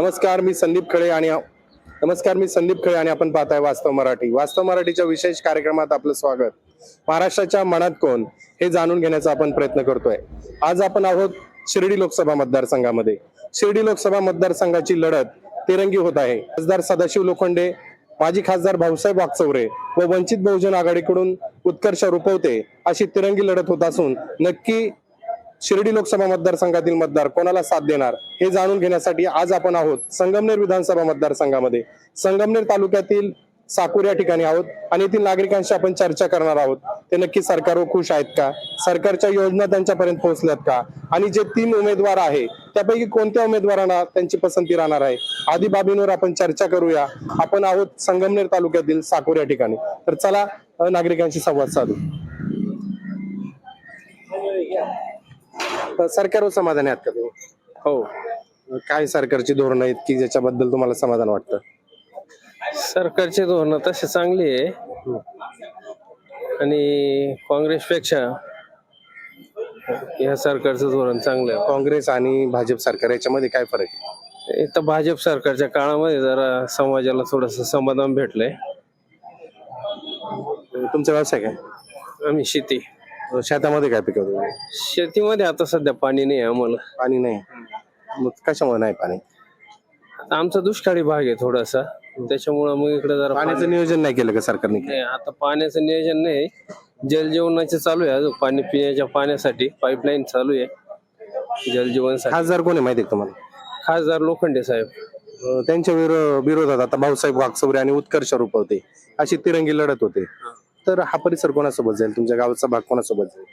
नमस्कार मी संदीप खळे आणि नमस्कार मी संदीप खळे आणि आपण पाहताय वास्तव मराठी. वास्तव मराठीच्या विशेष कार्यक्रमात आपलं स्वागत. महाराष्ट्राच्या मनात कोण हे जाणून घेण्याचा आपण प्रयत्न करतोय. आज आपण आहोत शिर्डी लोकसभा मतदारसंघामध्ये. शिर्डी लोकसभा मतदारसंघाची लढत तिरंगी होत आहे. खासदार सदाशिव लोखंडे माजी खासदार भाऊसाहेब वागचौरे व वंचित बहुजन आघाडीकडून उत्कर्ष रुपवते अशी तिरंगी लढत होत असून नक्की शिर्डी लोकसभा मतदारसंघातील मतदार कोणाला साथ देणार हे जाणून घेण्यासाठी आज आपण आहोत संगमनेर विधानसभा मतदारसंघामध्ये. संगमनेर तालुक्यातील साकूर या ठिकाणी आहोत आणि येथील नागरिकांशी आपण चर्चा करणार आहोत. ते नक्की सरकारवर खुश आहेत का? सरकारच्या योजना त्यांच्यापर्यंत पोहोचल्यात का? आणि जे तीन उमेदवार आहे त्यापैकी कोणत्या उमेदवारांना त्यांची पसंती राहणार आहे? आदी बाबींवर आपण चर्चा करूया. आपण आहोत संगमनेर तालुक्यातील साकूर या ठिकाणी. तर चला नागरिकांशी संवाद साधू. सरकारवर समाधानी आहात का तुम्ही? हो. काय सरकारची धोरणं आहेत की ज्याच्याबद्दल तुम्हाला समाधान वाटतं? सरकारची धोरणं तशी चांगली आहे. आणि काँग्रेसपेक्षा या सरकारचं धोरण चांगलं आहे. काँग्रेस आणि भाजप सरकार याच्यामध्ये काय फरक आहे? इथं भाजप सरकारच्या काळामध्ये जरा समाजाला थोडस समाधान भेटलंय. तुमचा व्यवसाय काय? आम्ही शेती. शेतामध्ये काय पिकवतो? तुम्ही? शेतीमध्ये आता सध्या पाणी नाही आहे आम्हाला. पाणी नाही. मग कशामुळे नाही पाणी? आता आमचा दुष्काळी भाग आहे थोडासा. त्याच्यामुळं मग इकडे जरा पाण्याचं नियोजन नाही केलं का सरकारने? नाही, आता पाण्याचं नियोजन नाही. जलजीवनाचे चालू आहे अजून. पाणी पिण्याच्या पाण्यासाठी पाईपलाईन चालू आहे. जलजीवनसाठी खासदार कोण आहे माहिती आहे का तुम्हाला? खासदार लोखंडे साहेब. अं, त्यांच्या विरो- विरोधात आता भाऊसाहेब वागचौरे आणि उत्कर्ष रुपवते. अशी तिरंगी लढत होते. तर हा परिसर कोणासोबत जाईल? तुमच्या गावाचा भाग कोणासोबत जाईल?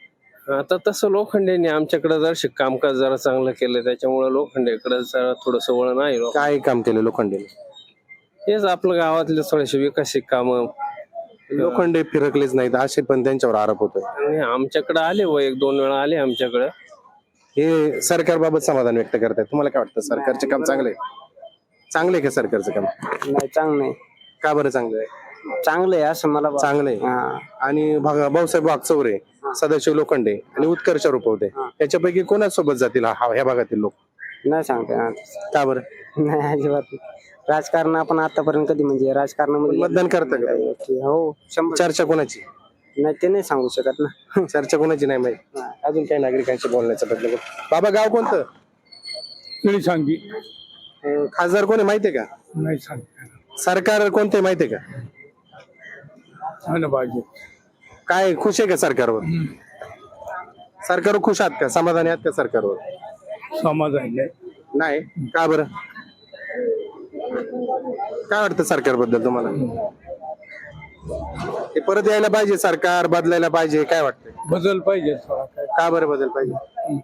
आता तसं लोखंडेने आमच्याकडे जर कामकाज जरा चांगलं केलं त्याच्यामुळे लोखंडेकडे जरा थोडस वळण आहे लोक. काय काम केलं लोखंडेने? हेच आपल्या गावातले थोडेसे विकसित काम. लोखंडे फिरकलेच नाहीत असे पण त्यांच्यावर आरोप होतोय. आमच्याकडे आले व एक दोन वेळा आले आमच्याकडे. हे सरकारबाबत समाधान व्यक्त करतायत तुम्हाला काय वाटतं सरकारचे काम चांगले चांगले का सरकारचं काम? नाही चांगलं नाही. का बरं चांगलं आहे? चांगलं आहे असं मला वाटतं. चांगलं आहे हा. आणि भाग- भाऊसाहेब वागचौरे सदाशिव लोखंडे आणि उत्कर्ष रुपवते. याच्यापैकी कोणासोबत जातील हा- ह्या भागातील लोक? नाही सांगता येणार. का बरं? नाही अजिबात नाही. राजकारण आपण आतापर्यंत कधी म्हणजे राजकारणामध्ये मतदान करतं का? हो शंभर चर्चा कोणाची? नाही ते नाही सांगू शकत ना. चर्चा कोणाची नाही माहिती? अजून काही नागरिकांशी बोलण्याचा प्रयत्न करू. बाबा गाव कोणतं? तरी सांगी अं, खासदार कोण आहे माहितीये का? नाही सांगता. सरकार कोणते माहितीये का? आलं पाहिजे काय खुश आहे का सरकारवर? सरकारवर खुश आहात का? समाधानी आहात का सरकारवर? समाज आहे नाही? का बरं? काय वाटतं सरकारबद्दल तुम्हाला? ते परत यायला पाहिजे सरकार बदलायला पाहिजे काय वाटतं बदल पाहिजे थोडा काय. का बरं बदल पाहिजे?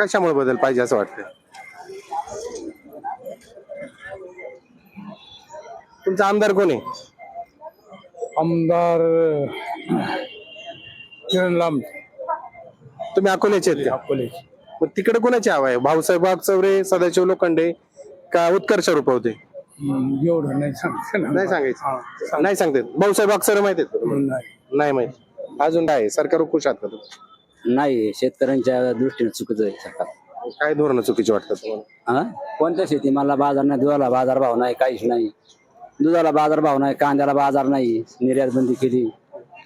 कशामुळे बदल पाहिजे असं वाटतं तुमचा आमदार कोण आहे? आमदार किरण लांब. तुम्ही अकोल्याचे आहेत का? अकोले मग तिकडे कोणाची हवा आहे? भाऊसाहेब वागचौरे सदाशिव लोखंडे का उत्कर्ष रुपवते? हम्म, एवढं नाही सांगते नाही सांगायचं. नाही सांगते भाऊसाहेब वागचौरे माहिती आहेत का तुम्हाला? नाही. नाही माहिती. अजून काय आहे? सरकारवर खुश आहात का तुम्ही? नाही शेतकऱ्यांच्या दृष्टीने चुकीचं आहे सरकार. काय धोरण चुकीची वाटतात तुम्हाला? हा? कोणत्या शेती? मला बाजार नाही दुधाला बाजार भाव नाही काहीच नाही. दुधाला बाजार भाव नाही कांद्याला बाजार नाही निर्यात बंदी केली.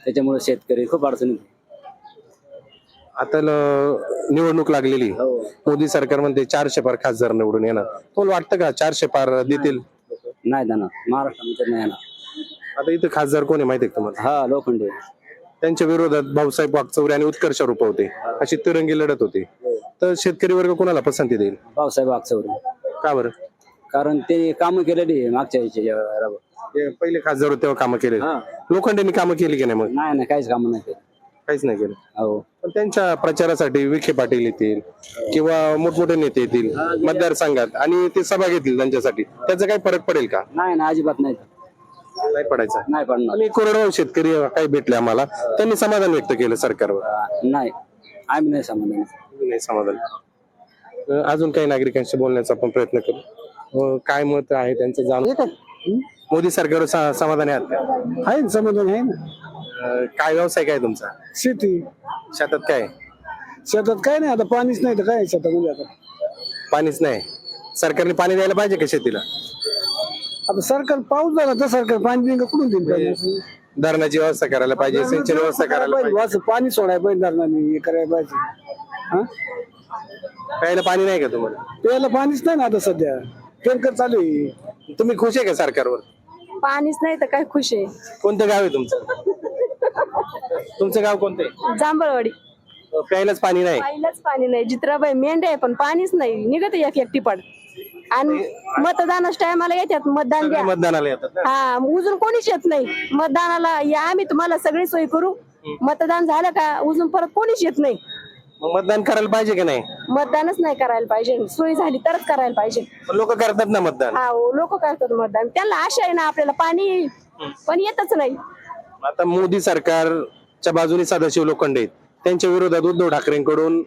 त्याच्यामुळे शेतकरी खूप अडचणीत आहे. आता ल- निवडणूक लागलेली. हो. मोदी सरकार म्हणते चारशे पार खासदार निवडून येणार. तुम्हाला वाटतं का चारशे पार देतील? नाही जाणार महाराष्ट्रामध्ये नाही येणार. आता इथं खासदार कोण आहे माहिती आहे का तुम्हाला? हा लोखंडे. त्यांच्या विरोधात भाऊसाहेब वागचौरे आणि उत्कर्ष रुपवते अशी तिरंगी लढत होती. तर शेतकरी वर्ग कोणाला पसंती देईल? भाऊसाहेब वागचौरे. का बरं? कारण ते कामं केलेली आहे मागच्या याच्या. ते पहिले खासदार होते तेव्हा कामं केले लोखंडेंनी कामं केली की नाही मग? नाही नाही काहीच कामं नाही केली. काहीच नाही केलं. हो. पण त्यांच्या प्रचारासाठी विखे पाटील येतील किंवा मोठमोठे नेते येतील मतदारसंघात आणि ते सभा घेतील त्यांच्यासाठी. त्याचा काही फरक पडेल का? नाही ना अजिबात नाही. नाही पडायचा. नाही पडणार. आणि कोरडवाहू शेतकरी काही भेटले आम्हाला त्यांनी समाधान व्यक्त केलं सरकारवर. नाही. आम्ही नाही समाधान. नाही समाधान. अं, अजून काही नागरिकांशी बोलण्याचा आपण प्रयत्न करू? काय मत आहे त्यांचं जाणून मोदी सरकारवर सा- समाधानी आहात का? आहे समाधान आहे ना. अं, काय व्यवसाय काय तुमचा? शेती. शेतात काय? शेतात काय नाही आता पाणीच नाही तर काय आहे शेतामध्ये आता? पाणीच नाही. सरकारने पाणी द्यायला पाहिजे का शेतीला? आता सरकार पाऊस झाला तर सरकार पाणी बिंग कुठून देईल पाहिजे धरणाची व्यवस्था करायला पाहिजे सिंचन व्यवस्था करायला पाहिजे वाच पाणी सोडायला पाहिजे धरणाने हे करायला पाहिजे. हा? प्यायला पाणी नाही का तुम्हाला? प्यायला पाणीच नाही ना आता सध्या. टँकर चालू आहे. तुम्ही खुश आहे का सरकारवर? पाणीच नाही तर काय खुश आहे? कोणतं गाव आहे तुमचं? तुमचं गाव कोणतं आहे? जांभळवाडी. अं, प्यायलाच पाणी नाही. पाहिलंच पाणी नाही. जित्राबाई मेंढे आहे पण पाणीच नाही. निघत एक एक टिपड आणि मतदानाच टायमाला येतात मतदान सगळे द्या. मतदानाला येतात ना? हा उजून कोणीच येत नाही. मतदानाला या आम्ही तुम्हाला सगळी सोय करू. मतदान झालं का उजून परत कोणीच येत नाही. मग मतदान करायला पाहिजे की नाही? मतदानच नाही करायला पाहिजे. सोय झाली तरच करायला पाहिजे. लोक करतात ना मतदान? हा लोक करतात मतदान. त्यांना आशा आहे ना आपल्याला पाणी येईल पण येतच नाही. आता मोदी सरकारच्या बाजूने सदाशिव लोखंडे आहेत. त्यांच्या विरोधात उद्धव ठाकरेंकडून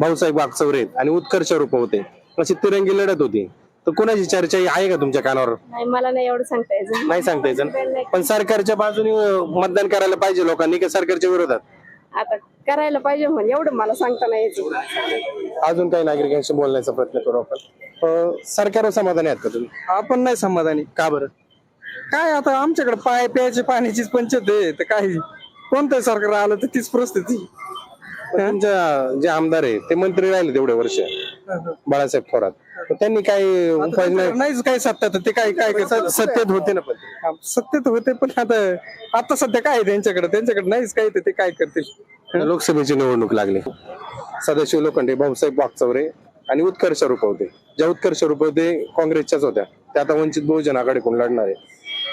भाऊसाहेब वागचौरे आहेत आणि उत्कर्ष रूप होते. अशी तिरंगी लढत होती. तर कोणाची चर्चा ही आहे का तुमच्या कानावर? नाही मला नाही एवढं सांगता यायचं नाही सांगता ना? पण सरकारच्या बाजूने अं, मतदान करायला पाहिजे लोकांनी का सरकारच्या विरोधात? आता करायला पाहिजे म्हणून एवढं मला सांगता नाही यायचं अजून काही नागरिकांशी बोलण्याचा प्रयत्न करू आपण. अं, सरकारवर समाधानी आहेत का तुम्ही? आपण नाही समाधानी. का बरं? काय आता आमच्याकडे पाय प्यायची पाण्याचीच पंचायत आहे तर काय कोणतं सरकार आलं तर तीच परिस्थिती. पण तुमच्या जे आमदार आहे ते मंत्री राहिले तेवढे वर्ष. बाळासाहेब थोरात. पण त्यांनी काही उपाययोजना नाहीच काय सत्ता तर ते काय काय काय सत्तेत होते ना पण ते. हा, सत्तेत होते पण आता आता सध्या काय आहे त्यांच्याकडे? त्यांच्याकडे नाहीच काय तर ते काय करतील? लोकसभेची निवडणूक लागली. सदाशिव लोखंडे भाऊसाहेब वागचौरे आणि उत्कर्ष रुपवते. ज्या उत्कर्ष रुपवते काँग्रेसच्याच होत्या. त्या आता वंचित बहुजन आघाडीकडून लढणार आहे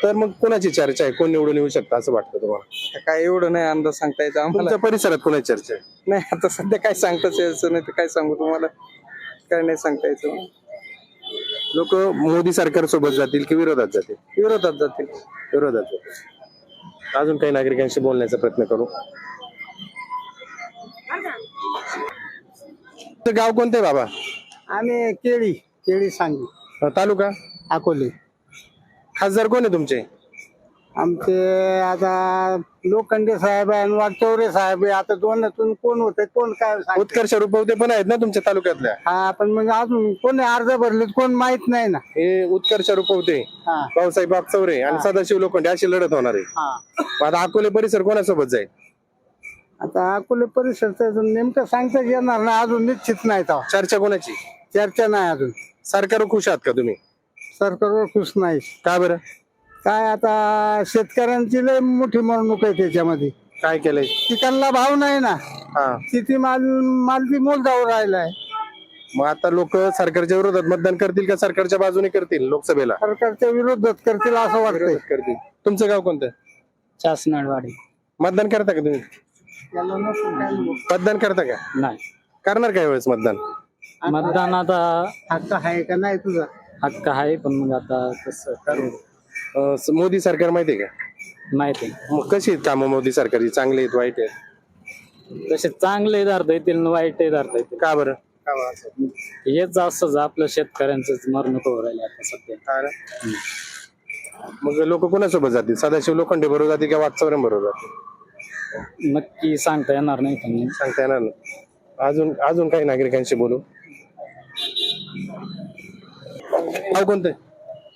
तर मग कोणाची चर्चा आहे? कोण निवडून येऊ शकतं असं वाटतं तुम्हाला? काय एवढं नाही अंदाज सांगता येतं आम्हाला. तुमच्या परिसरात कोणाची चर्चा आहे? नाही आता सध्या काय सांगताच यायचं नाही तर काय सांगू तुम्हाला? काय नाही सांगता यायचं लोक मोदी सरकार सोबत जातील की विरोधात जातील? विरोधात जातील. विरोधात जातील. अजून काही नागरिकांशी बोलण्याचा प्रयत्न करू. तुमचं गाव कोणतं आहे बाबा? आम्ही केळी केळी सांगली. तालुका? अकोले. खासदार कोण आहे तुमचे? आमचे आता लोखंडे साहेब आहे आणि वागचौरे साहेब आहे. आता दोनातून कोण होते कोण काय सांगते? उत्कर्ष रुपवते पण आहेत ना तुमच्या तालुक्यातल्या? हा पण मग अजून कोणी अर्ज भरले कोण माहीत नाही ना. हे उत्कर्ष रुपवते. हा. भाऊसाहेब बागचौरे आणि सदाशिव लोखंडे अशी लढत होणार आहे. हा. मग आता अकोले परिसर कोणासोबत जाईल? आता अकोले परिसरचं नेमकं सांगताच येणार ना अजून निश्चित नाही तेव्हा. चर्चा कोणाची? चर्चा नाही अजून. सरकार खुश आहात का तुम्ही? सरकारवर खुश नाही. का बरं? काय आता शेतकऱ्यांची लय मोठी मरणूक आहे त्याच्यामध्ये. काय केलंय? पिकांना भाव नाही ना. हा. किती माल माल बी मोलदावर राहिलाय. मग आता लोक सरकारच्या विरोधात मतदान करतील का सरकारच्या बाजूने करतील लोकसभेला? सरकारच्या विरोधात करतील असं वाटतंय. करतील. तुमचं गाव कोणतं? शासनाडवाडी मतदान करता का तुम्ही? मतदान करता का? नाही. करणार काय वेळेस मतदान? मतदान आता हक्क आहे का नाही तुझा? हक्क आहे पण मग आता कसं करू? अं, स- मोदी सरकार माहितीये का? माहिती. मग कशी आहेत कामं मोदी सरकारची? चांगली आहेत वाईट आहेत? तसे चांगले धरता येतील आणि वाईट धरता येतील. का बरं? हेच असंच आपलं शेतकऱ्यांचं मरण राहिले आता सध्या? मग लोक कोणासोबत जातील? सदाशिव लोखंडे बरोबर जातील का वागचौऱ्या बरोबर जातील? नक्की सांगता येणार नाही पण सांगता येणार नाही. अजून अजून काही नागरिकांशी बोलू? गाव कोणतं?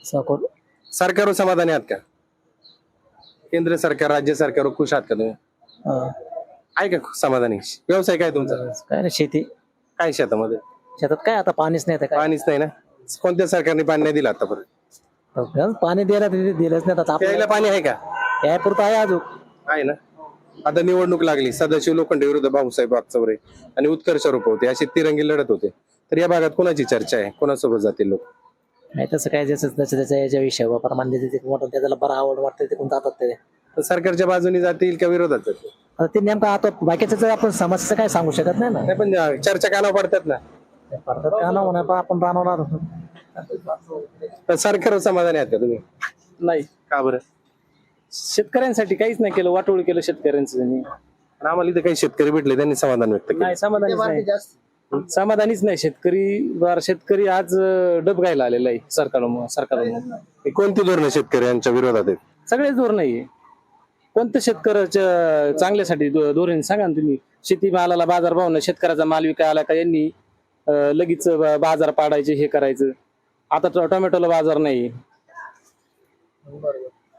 साकोर सरकारवर समाधानी आहात का? केंद्र सरकार राज्य सरकारवर खुश आहात का तुम्ही? आहे का समाधानी? व्यवसाय काय तुमचा? काय नाही शेती. काय शेतामध्ये? शेतात काय आता पाणीच नाही तर काय. पाणीच नाही ना? कोणत्या सरकारने पाणी नाही दिलं आतापर्यंत? पाणी द्यायला तिथे दिलंच नाही आता. प्यायला आपल्याला पाणी आहे का? यापुरतं आहे अजून. आहे ना? आता निवडणूक लागली. सदाशिव लोखंडे विरुद्ध भाऊसाहेब वागचौरे आणि उत्कर्ष रूप होते अशी तिरंगी लढत होते. तर या भागात कोणाची चर्चा आहे? कोणासोबत जातील लोक? नाही तसं काय ज्याचं त्याच्या त्याच्या याच्या विषय प्रमाणे देते मोठं त्याला बरं आवड वाटतं ते कोण जातात ते. तर सरकारच्या बाजूने जातील का विरोधात जातील? आता ते नेमकं आता बाकीचं जर आपण समस्याचं काय सांगू शकत नाही ना? नाही पण चर्चा कानावर पडतात ना? भारतात का ना? म्हणा पण आपण राहणार तर सरकारवर समाधानी आहात का तुम्ही? नाही का बरं? शेतकऱ्यांसाठी काहीच नाही केलं वाटोळ केलं शेतकऱ्यांचं त्यांनी. आम्हाला इथे काही शेतकरी भेटले त्यांनी समाधान व्यक्त केलं. नाही समाधानीच नाही. समाधानीच नाही शेतकरी बरं शेतकरी आज अं, डब घायला आलेला आहे सरकार सरकार हे कोणती धोरणं शेतकऱ्यांच्या विरोधात आहेत? सगळेच धोरण नाहीये कोणतं शेतकऱ्याच्या चांगल्यासाठी धो- धोरण सांगा ना तुम्ही. शेती मालाला बाजार भाव नाही शेतकऱ्याचा माल विकायला का यांनी अं, लगेच ब- बाजार पाडायचे हे करायचं. आता टो- टोमॅटोला बाजार नाही.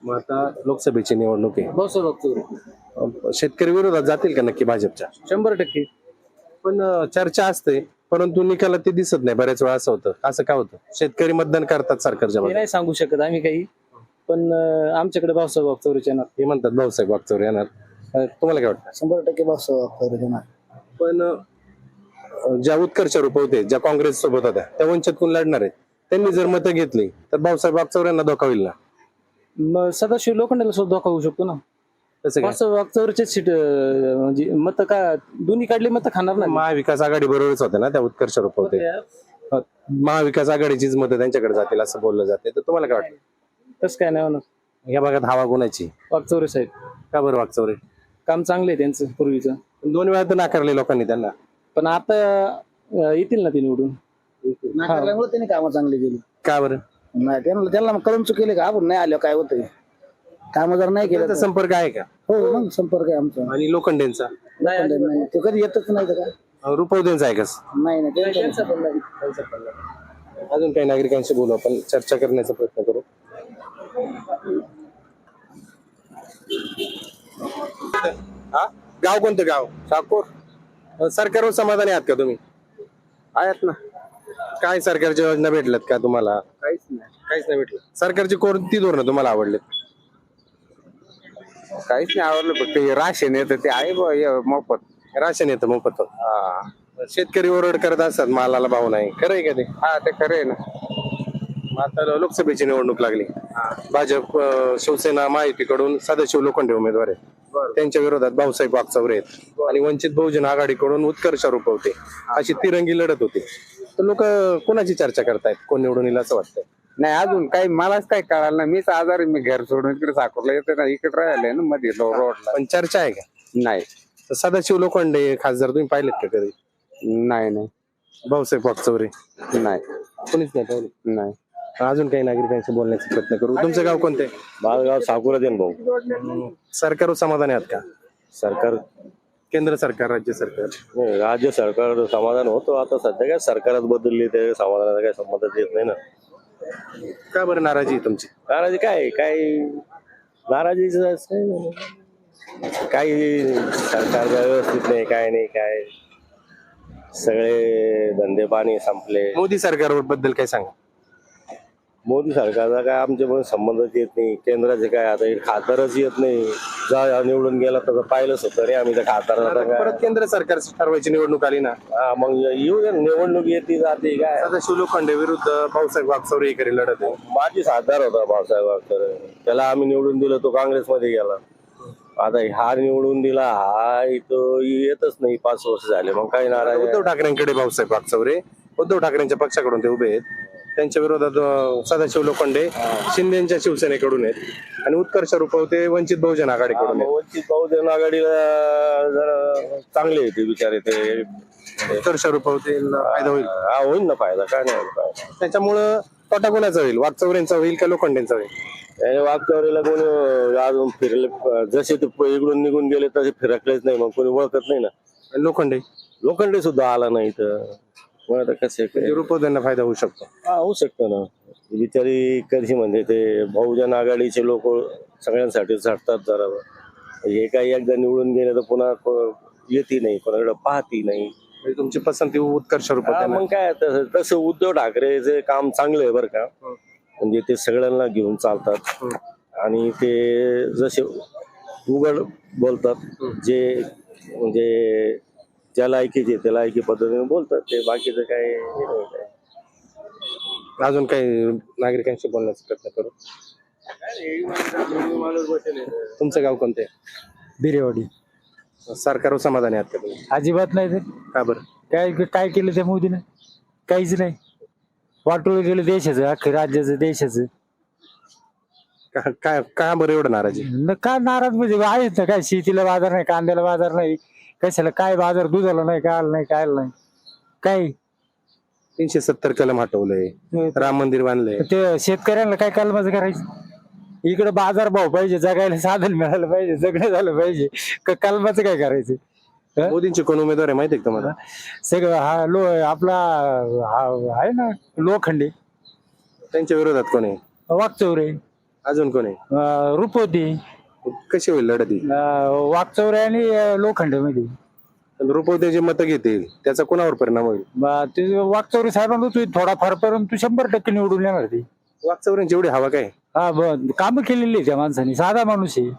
मग आता लोकसभेची निवडणूक आहे. बघतो. अं, शेतकरी विरोधात जातील का नक्की भाजपच्या? शंभर टक्के. पण अं, चर्चा असते परंतु निकालात ते दिसत नाही बऱ्याच वेळा असं होतं. असं का होतं? शेतकरी मतदान करतात सरकारच्या हे बाजूने नाही सांगू शकत आम्ही काही. पण अं, आमच्याकडे भाऊसाहेब चौरीच्या येणार. हे म्हणतात भाऊसाहेब वागचौर येणार. अं, तुम्हाला काय वाटतं? शंभर टक्के भाऊसाहेब येणार. पण अं, ज्या उत्कर्ष रूप होते ज्या काँग्रेस सोबत होत्या त्या वंचितकून लढणार आहेत. त्यांनी जर मतं घेतली तर भाऊसाहेब वागचौर यांना धोका होईल ना? मग सदाशिव लोखंडाला सुद्धा धोका होऊ शकतो ना? तसं काय? सीट अं, म्हणजे मत का दोन्ही काढली मत खाणार नाही. महाविकास आघाडी बरोबरच होते ना त्या उत्कर्ष रूप होते. महाविकास आघाडीचीच मतं त्यांच्याकडे जातील असं बोललं जाते. तर तुम्हाला काय वाटतं? तसं काय नाही होणार. या भागात हवा कोणाची? वागचौरे साहेब. का बरं वागचौरे काम चांगलं आहे त्यांचं पूर्वीचं. दोन वेळा तर नाकारले लोकांनी त्यांना. पण आता अं, येतील ना ते निवडून. नाकारल्यामुळे त्यांनी कामं चांगली केली. का बरं? नाही त्यांना त्यांना मग कळून चुकेले का? आपण नाही आलो काय होतंय? काम जर नाही केलं त्यांचा तर- संपर्क आहे का? हो मग संपर्क आहे आमचा. आणि लोखंडेंचा? नाही, ते कधी येतच नाही तर काय? रुपवदेंचा आहे का? नाही नाही त्यांचं पण नाही. अजून काही नागरिकांशी बोलू आपण? चर्चा करण्याचा प्रयत्न करू. हा? गाव कोणतं गाव? ठाकूर सरकारवर समाधानी आहात का तुम्ही? आहेत ना. काय सरकारच्या योजना भेटल्यात का तुम्हाला? काहीच काहीच नाही भेटलं. सरकारची कोणती धोरणं तुम्हाला आवडलेत? काहीच नाही आवडलं फक्त हे राशन येतं ते आहे बुवा हे मोफत. राशन येतं मोफत. शेतकरी ओरड करत असतात मालाला भाव नाही. खरं आहे का ते? हा ते खरं आहे ना. मग आता लोकसभेची निवडणूक लागली. भाजप अं, शिवसेना महायुतीकडून सदाशिव लोखंडे उमेदवार आहेत. त्यांच्या विरोधात भाऊसाहेब वागचौरे आहेत. आणि वंचित बहुजन आघाडीकडून उत्कर्ष रूपवते. अशी तिरंगी लढत होती. तर लोक कोणाची चर्चा करतायत? कोण निवडून येईल असं वाटतंय? नाही अजून काही मलाच काही कळालं नाही. मीच आजारी मी घर सोडून इकडे साकूरला येते ना इकडे राहिले ना मध्ये लो- रोडला. पण चर्चा आहे का? नाही. तर सदाशिव लोखंडे खासदार तुम्ही पाहिलेत का कधी? नाही नाही. भाऊसाहेब वागचौरे नाही. कोणीच नाही पाहिले? नाही. अजून काही नागरिकांशी बोलण्याचा प्रयत्न करू. तुमचं गाव कोणते बाळगाव साकुरा देन भाऊ. सरकारवर समाधानी आहात का? सरकार केंद्र सरकार राज्य सरकार? नाही, राज्य सरकार समाधान होतो. आता सध्या काय सरकारच बदलली ते समाधानाचा काय संबंधच येत नाही ना. का बरं नाराजी आहे तुमची? नाराजी काय? काय नाराजीच काही सरकार व्यवस्थित नाही काय नाही काय? सगळे धंदे पाणी संपले. मोदी सरकारबद्दल काय सांगा. मोदी सरकारचा काय आमच्यामुळे संबंधच येत नाही. केंद्राचे काय आता हे खासदारच येत नाही. जा निवडून गेला तर पाहिलंच होतं रे आम्ही त्या आता परत केंद्र सरकारची ठरवायची निवडणूक आली ना? हा, मग येऊ दे निवडणूक येते जाते काय. सदाशिव लोखंडे विरुद्ध भाऊसाहेब वागचौरे एकेरी लढत आहे. माझी साथदार होता भाऊसाहेब आगकर त्याला आम्ही निवडून दिलं तो काँग्रेसमध्ये गेला. आता हा निवडून दिला हा इथं येतच नाही. पाच वर्ष झाले मग काय नाराज उद्धव ठाकरेंकडे भाऊसाहेब वागचौरे. उद्धव ठाकरेंच्या पक्षाकडून ते उभे आहेत. त्यांच्या विरोधात सदाशिव लोखंडे शिंदेच्या शिवसेनेकडून आहेत. आणि उत्कर्ष रूपवते वंचित बहुजन आघाडीकडून आहेत. वंचित बहुजन आघाडीला जरा चांगले आहे ते बिचारे ते. उत्कर्ष रूपवते फायदा होईल. हा होईल ना फायदा काय नाही होईल फायदा. त्याच्यामुळं तोटा कोणाचा होईल वागचौरेंचा होईल का लोखंडेंचा होईल? वागचौरीला कोणी अजून फिरले जसे ते इकडून निघून गेले तसे फिरकलेच नाही मग कोणी ओळखत नाही ना. आणि लोखंडे? लोखंडे सुद्धा आला नाही तर मग आता कसे काय? रुपवतेंना फायदा होऊ शकतो. हा होऊ शकतं ना. बिचारी कधी म्हणजे ते बहुजन आघाडीचे लोक सगळ्यांसाठी झटतात जरा. हे काही एकदा निवडून गेले तर पुन्हा को- येती नाही कोणाकडे पाहती नाही. म्हणजे तुमची पसंती उत्कर्ष हा, रूपवते मग काय तसं तसं उद्धव ठाकरेचे काम चांगलं आहे बरं का म्हणजे ते सगळ्यांना घेऊन चालतात. आणि ते जसे उघड बोलतात जे म्हणजे ज्या लायकीचे त्या लायकी पद्धतीने बोलतात. ते बाकीचं काय हे नाही काय अजून काही नागरिकांशी बोलण्याचा प्रयत्न करू? तुमचं गाव कोणते बिरेवाडी. सरकारवर समाधानी आहात का तुम्ही? अजिबात नाही ते. का बरं? काय काय केलं त्या मोदीनं? काहीच नाही. वाटोळ गेलं देशाचं अख्खं राज्याचं देशाचं. का- काय का बरं एवढं नाराजी? न का नाराज म्हणजे? आहेत ना काय? शेतीला बाजार नाही कांद्याला बाजार नाही. कशाला? काय बाजार दुधाला नाही काय नाही काय नाही? काय? तीनशे सत्तर कलम हटवलंय. राम मंदिर बांधलंय. ते शेतकऱ्यांना काय कलमाचं करायचं? इकडे बाजार भाव पाहिजे जगायला साधन मिळालं पाहिजे जगणं झालं पाहिजे. का कलमाचं काय करायचं? मोदींचे कोण उमेदवार आहे माहिती आहे का तुम्हाला? सगळं हा लो आपला हा आहे ना लोखंडे. त्यांच्या विरोधात कोण आहे? वाकचौरे अजून कोण आहे? रुपवती. कशी होईल लढत ही? आणि लोखंडमध्ये रुपवते जे मतं घेतील त्याचा कोणावर परिणाम होईल? ते वाकचौरे साहेबांना तू थोडाफार परंतु शंभर टक्के निवडून येणार ती. वाकचौऱ्यांची एवढी हवा काय? हा काम केलेली आहे त्या माणसाने साधा माणूस आहे.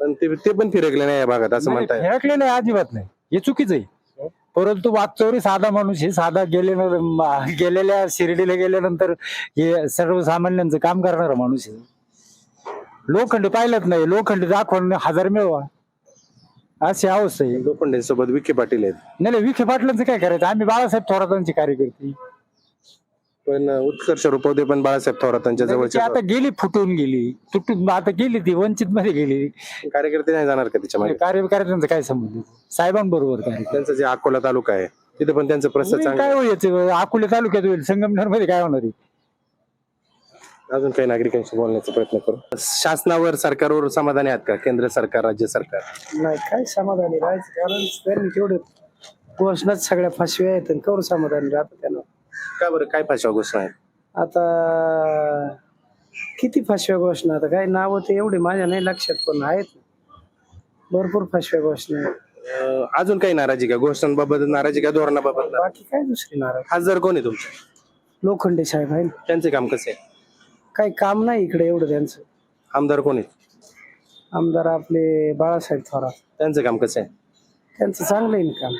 पण ते ते पण फिरकले नाही या भागात असं नाही, म्हणताय. फिरकलेलं आहे अजिबात नाही. हे चुकीचं आहे. परंतु वाकचौरी साधा माणूस आहे साधा म- गेलेल्या शिर्डीला गेल्यानंतर हे सर्वसामान्यांचं काम करणारा माणूस आहे. लोखंड पाहिलंच नाही. लोखंड दाखवून हजार मिळवा. अशी अवस्था आहे. लोखंडेंसोबत विखे पाटील आहेत. नाही नाही, विखे पाटलांचं काय करायचं? आम्ही बाळासाहेब थोरातांची कार्यकर्ते. पण उत्कर्ष रुपवते पण बाळासाहेब थोरातांच्या ती जवळचे आता गेली फुटून गेली. तुटून आता गेली ती वंचित मध्ये गेली. कार्यकर्ते नाही जाणार का त्याच्यामागे? कार्यकर्त्यांचा काय संबंध साहेबांबरोबर कार्यकर्ते. त्यांचं जे अकोला तालुका आहे तिथे पण त्यांचं होईल चांगलं काय होईल अकोले तालुक्यात होईल संगमनेरमध्ये काय होणार आहे? अजून काही नागरिकांशी बोलण्याचा प्रयत्न करू. शासनावर सरकारवर समाधानी आहात का? केंद्र सरकार राज्य सरकार? नाही काय समाधानी राहायचं? कारण त्यांनी तेवढे घोषणाच सगळ्या फसव्या आहेत आणि कवर समाधानी राहतं त्यांना. का बरं? काय भाषा घोषणा आहे आता किती फसव्या घोषणा? आता काही नावं ते एवढे माझ्या नाही लक्षात पण आहेत. भरपूर फसव्या घोषणा आहेत. अं, अजून काही नाराजी का? घोषणांबाबत नाराजी का? धोरणाबाबत बाकी काय दुसरी नाराज? खासदार कोण आहे तुमचे? लोखंडे साहेब आहे ना. त्यांचे काम कसे आहे? काही काम नाही इकडे एवढं त्यांचं. आमदार कोण आहेत? आमदार आपले बाळासाहेब थोरात. त्यांचं काम कसं आहे? त्यांचं चांगलं आहे ना काम.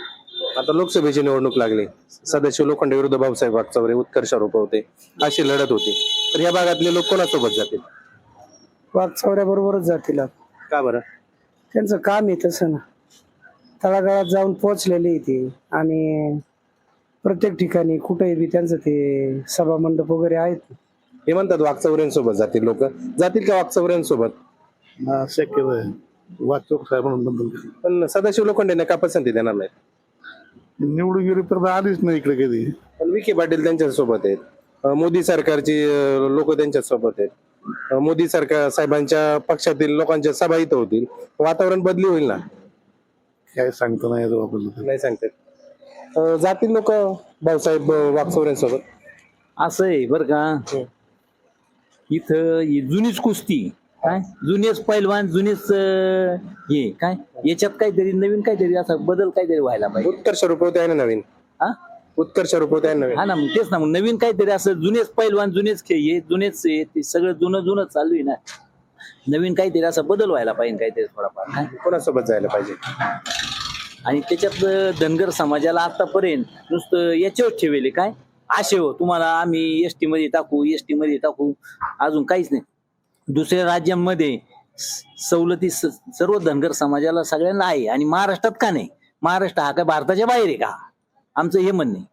आता लोकसभेची निवडणूक लागली. सदस्य लोखंडे विरुद्ध भाऊसाहेब वागचौरे उत्कर्ष होते. अशी लढत होती. तर या भागातले लोक कोणासोबत जातील? वागचौऱ्या बरोबरच जातील आता. का बरं? त्यांचं काम आहे तसं ना. तळागाळात जाऊन पोहोचलेली आहे ती. आणि प्रत्येक ठिकाणी कुठेही बी त्यांचं ते सभा मंडप वगैरे आहेत. हे म्हणतात वागचौऱ्यांसोबत जातील लोक. जातील का वागचौऱ्यांसोबत शक्य वाचक साहेबांबद्दल पण सदाशिव लोखंडेंना का पसंती देणार नाही निवडून गेली तर आलीच नाही इकडे कधी. पण विखे पाटील त्यांच्यासोबत आहेत. अं, मोदी सरकारची लोक त्यांच्यासोबत आहेत. अं, मोदी सरकार साहेबांच्या पक्षातील लोकांच्या सभा इथं होतील. वातावरण बदली होईल ना? काय सांगता नाही येत आपल्याला नाही सांगतात अं, जातील लोक भाऊसाहेब अं, वागचौऱ्यांसोबत असं आहे बर का. इथं ही जुनीच कुस्ती. काय? जुनेच पैलवान जुनेच अं, हे काय? याच्यात काहीतरी नवीन काहीतरी असा बदल काहीतरी व्हायला पाहिजे. उत्कर्ष रुपवते आहे ना नवीन? हा उत्कर्ष रुपवते आहे ना नवीन? हा ना मग तेच ना मग नवीन काहीतरी असं जुनेच पैलवान जुनेच खेळ हे जुनेच हे ते सगळं जुनं जुनं चालू आहे ना. नवीन काहीतरी असा बदल व्हायला पाहिजे काहीतरी थोडाफार काय कोणासोबत जायला पाहिजे? आणि त्याच्यात धनगर समाजाला आतापर्यंत नुसतं याच्यावर ठेवले काय? आशे हो तुम्हाला आम्ही एस टी मध्ये टाकू एस टी मध्ये टाकू अजून काहीच नाही. दुसऱ्या राज्यांमध्ये सवलती सर्व धनगर समाजाला सगळ्यांना आहे आणि महाराष्ट्रात का नाही? महाराष्ट्र हा काय भारताच्या बाहेर आहे का? आमचं हे म्हणणे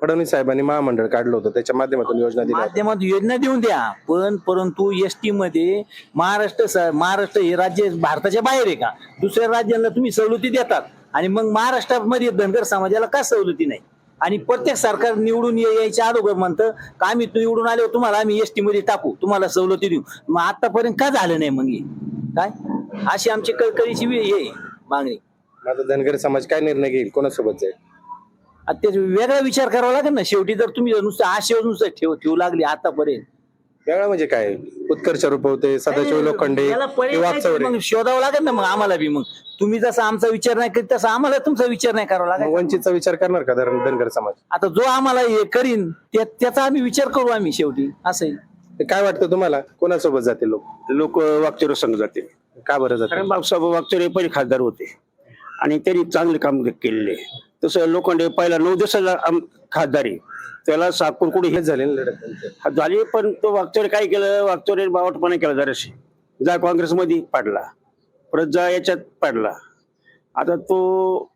फडणवीस साहेबांनी महामंडळ काढलं होतं त्याच्या माध्यमातून योजना होत्या. माध्यमात योजना देऊन द्या पण परंतु एस टी मध्ये महाराष्ट्र महाराष्ट्र हे राज्य भारताच्या बाहेर आहे का? दुसऱ्या राज्यांना तुम्ही सवलती देतात. आणि मग महाराष्ट्रामध्ये धनगर समाजाला का सवलती नाही? आणि प्रत्येक सरकार निवडून यायच्या अगोदर म्हणतं का आम्ही निवडून आले? तुम्हाला आम्ही एसमध्ये टाकू. तुम्हाला सवलती देऊ. मग आतापर्यंत का झालं नाही मग? काय? अशी आमची कळकळीची हे आहे मागणी. माझा धनगर समाज काय निर्णय घेईल? कोणासोबत जाईल? आता वेगळा विचार करावा लागेल ना. शेवटी जर तुम्ही नुसतं आशेवर नुसतं ठेव ठेवू लागली आतापर्यंत वेगळा म्हणजे काय? उत्कर्ष रुपवते सदाशिव लोखंडे पर्याय मग शोधावं लागेल ना मग आम्हाला बी मग. तुम्ही जसा आमचा विचार नाही करीत तसा आम्हाला तुमचा विचार नाही करावा मग लागेल. वंचितचा विचार करणार का धन- धनगर समाज? आता जो आम्हाला हे करीन त्या- त्याचा आम्ही विचार करू आम्ही शेवटी असं आहे. काय वाटतं तुम्हाला? कोणासोबत जातील लोक? लोक वागचोर संघ जातील. का बरं जातील? कारण बाबासाहेब वागचोरे पहिले खासदार होते. आणि त्यांनी चांगले काम केलेले तसं लोखंडे पहिला नऊ दिवसाला आम- खासदारी त्याला सातपूर कुठे हेच झाले झाली पण तो वागचोरे काय केलं? वागचोरे बावटपणा केला जराशी. जा काँग्रेसमध्ये पाडला. परत जा याच्यात पाडला. आता तो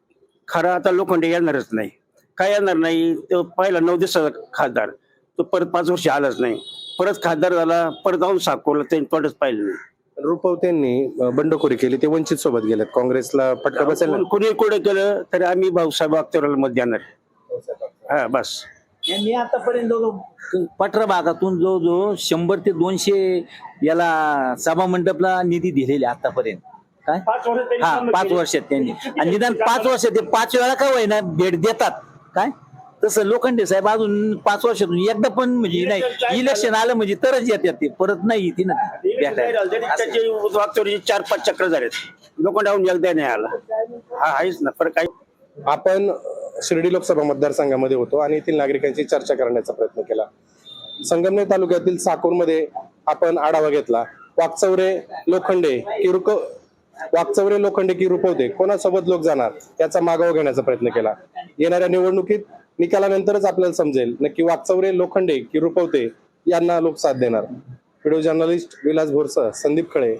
खरा आता लोखंडे येणारच नाही. काय येणार नाही? तो पहिला नऊ दिवसाचा खासदार. तो परत पाच वर्ष आलाच नाही. परत खासदार झाला परत जाऊन साकोरला त्यांनी तोंडच पाहिलं नाही. रुपवतेंनी बंडखोरी केली ते वंचित सोबत गेलेत काँग्रेसला फटका बसेल. ना? कोण- कोणी कोणी केलं तरी आम्ही भाऊसाहेब अख्तराला मत देणार. हा बस. यांनी आतापर्यंत जवळजवळ पठरा भागातून जवळजवळ शंभर ते दोनशे याला सभा मंडपला निधी दिलेले आतापर्यंत. काय? हा पाच वर्षात त्यांनी. आणि निदान पाच वर्षात ते पाच वेळा का होईना भेट देतात. काय? तसं लोखंडे साहेब अजून पाच वर्षातून एकदा पण म्हणजे नाही इलेक्शन आलं म्हणजे तरच येतात ते परत नाही येते ना. ते भेटायला. त्याचे वागचोरीचे चार पाच चक्र झालेत. लोखंडाहून एकदा नाही आला. हा आहेच ना पर काही आपण शिर्डी लोकसभा मतदारसंघामध्ये होतो आणि येथील नागरिकांची चर्चा करण्याचा प्रयत्न केला. संगमनेर तालुक्यातील साकूरमध्ये आपण आढावा घेतला. वाकचौरे लोखंडे की रुक वाकचौरे लोखंडे की रुपवते कोणासोबत लोक जाणार याचा मागोवा घेण्याचा प्रयत्न केला. येणाऱ्या निवडणुकीत निकालानंतरच आपल्याला समजेल. नक्की वाकचौरे लोखंडे की रुपवते यांना लोक साथ देणार. व्हिडिओ जर्नलिस्ट विलास भोरसह संदीप खळे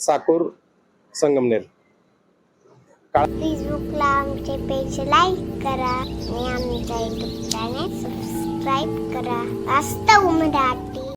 साकूर संगमनेर. फेसबुकला आमचे पेज लाईक करा आणि आमच्या युट्यूब चॅनल सबस्क्राईब करा. वास्तव मराठी